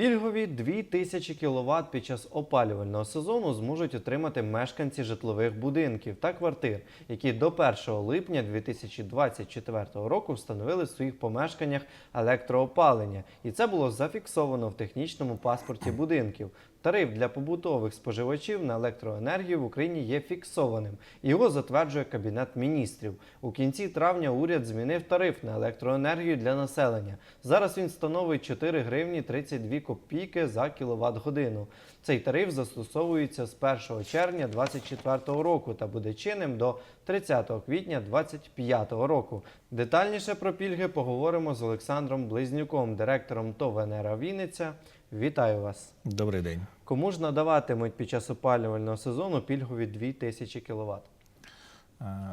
Пільгові 2000 кВт під час опалювального сезону зможуть отримати мешканці житлових будинків та квартир, які до 1 липня 2024 року встановили в своїх помешканнях електроопалення. І це було зафіксовано в технічному паспорті будинків. Тариф для побутових споживачів на електроенергію в Україні є фіксованим. Його затверджує Кабінет міністрів. У кінці травня уряд змінив тариф на електроенергію для населення. Зараз він становить 4 гривні 32 копійки за кіловат годину. Цей тариф застосовується з 1 червня 2024 року та буде чинним до 30 квітня 2025 року. Детальніше про пільги поговоримо з Олександром Близнюком, директором ТОВ «Енера Вінниця. Вітаю вас! Добрий день. Кому ж надаватимуть під час опалювального сезону пільгові 2000 кВт?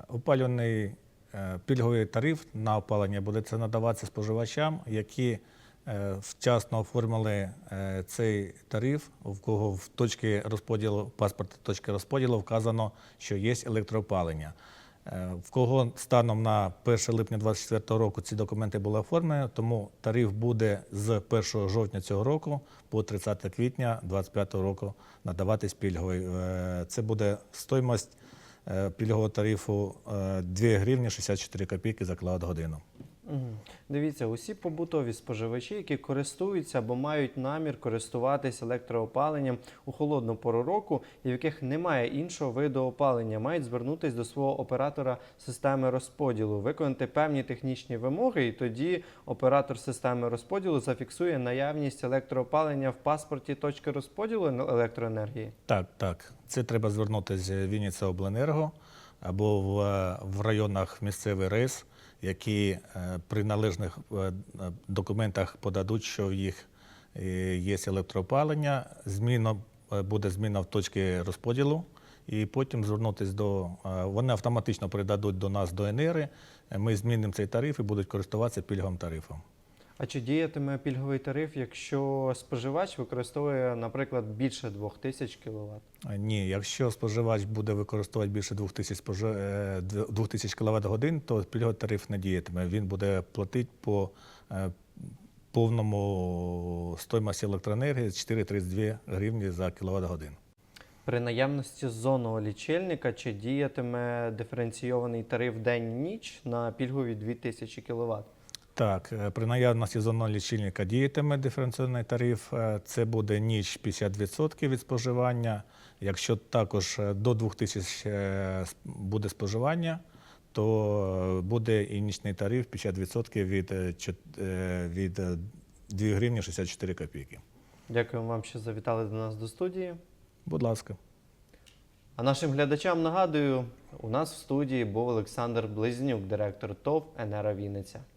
Опалюваний е, пільговий тариф на опалення буде це надаватися споживачам, які е, вчасно оформили е, цей тариф, в кого в точці розподілу, в паспорті точки розподілу вказано, що є електроопалення. Е, В кого станом на 1 липня 2024 року ці документи були оформлені, тому тариф буде з 1 жовтня цього року по 30 квітня 2025 року надаватись пільговий. Е, Це буде стоїмость е, пільгового тарифу е, 2 гривні 64 копійки за кіловат годину. Дивіться, усі побутові споживачі, які користуються або мають намір користуватись електроопаленням у холодну пору року, і в яких немає іншого виду опалення, мають звернутися до свого оператора системи розподілу, виконати певні технічні вимоги, і тоді оператор системи розподілу зафіксує наявність електроопалення в паспорті точки розподілу електроенергії. Так, так. Це треба звернутися в Вінниця Обленерго або в, е, в районах місцевий рейс, які е, при належних е, документах подадуть, що в їх є електроопалення. Зміна буде зміна в точці розподілу. І потім звернутися до вони автоматично передадуть до нас до ЕНЕРи. Ми змінимо цей тариф і будуть користуватися пільговим тарифом. А чи діятиме пільговий тариф, якщо споживач використовує, наприклад, більше 2000 кВт? Ні, якщо споживач буде використовувати більше 2000, спожи... е, 2000 кВт годин, то пільговий тариф не діятиме. Він буде платити по е, повному стоїмості електроенергії 4,32 гривні за кіловат годин. При наявності зонного лічильника чи діятиме диференційований тариф день-ніч на пільгові 2000 кВт? Так, е, при наявності зонного лічильника діятиме диференційний тариф. Е, Це буде ніч 50% від споживання. Якщо також е, до 2000 е, буде споживання, то буде і нічний тариф 50% від, від е, 2 гривні 64 копійки. Дякуємо вам, що завітали до нас до студії. Будь ласка. А нашим глядачам нагадую, у нас в студії був Олександр Близнюк, директор ТОВ «Енера Вінниця.